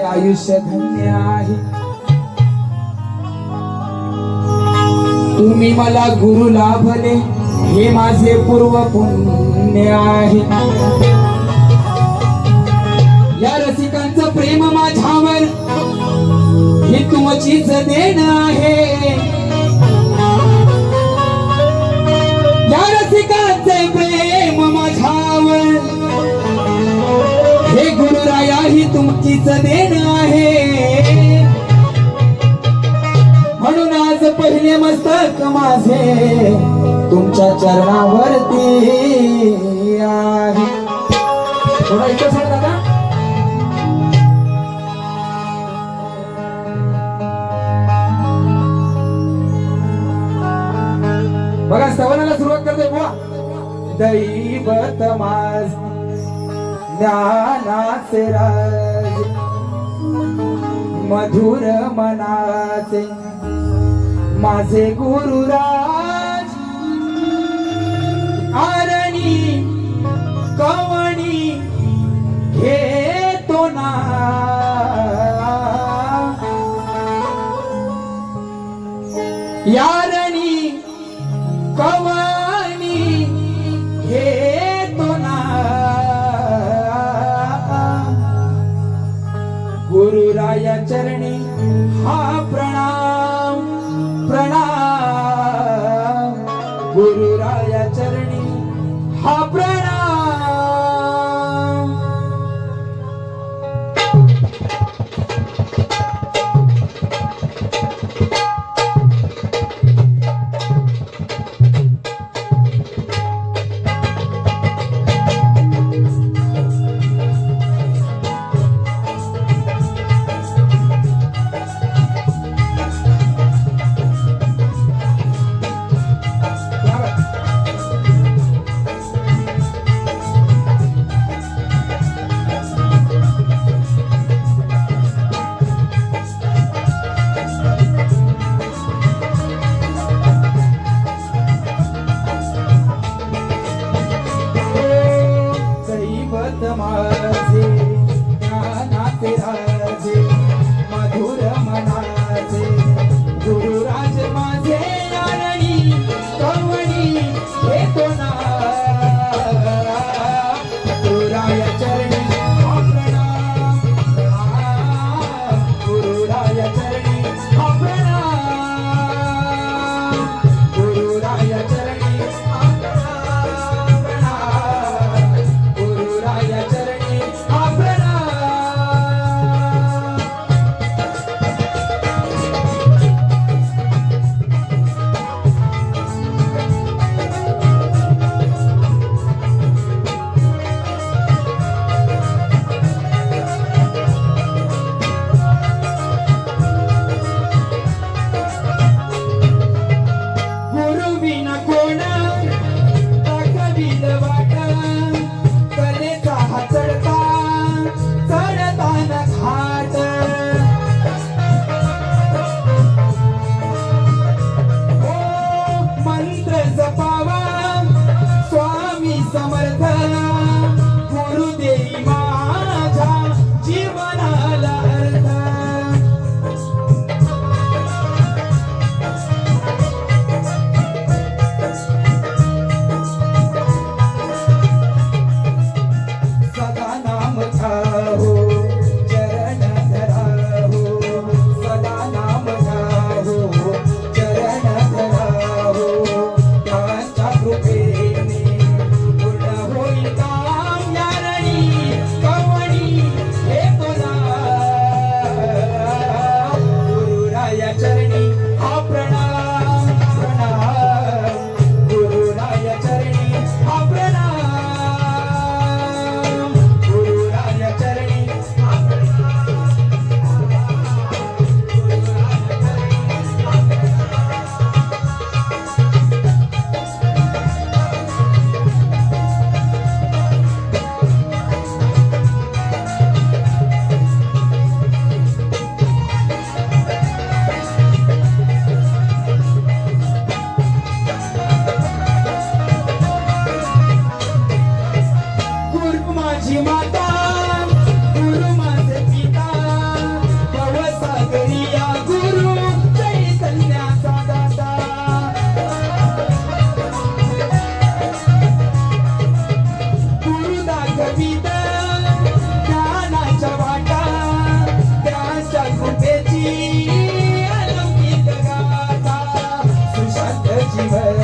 हे आयुष्य धन्य आहे. तुम्ही मला गुरु लाभले हे माझे पूर्व पुण्य आहे. या रसिकांचं प्रेम माझ्यावर ही तुमचीच देणं तुमचीच देण आहे. म्हणून आज पहिले मस्तक माझे तुमच्या चरणावरती आहे. थोडा इथं सोड दादा बघा सवनाला सुरुवात करतोय बुवा. दैवत माझ. ज्ञानाचे राज मधुर मनाचे. माझे गुरुराज आरणी कौ गुरुराया चरणी हा प्र মাঝে Amen.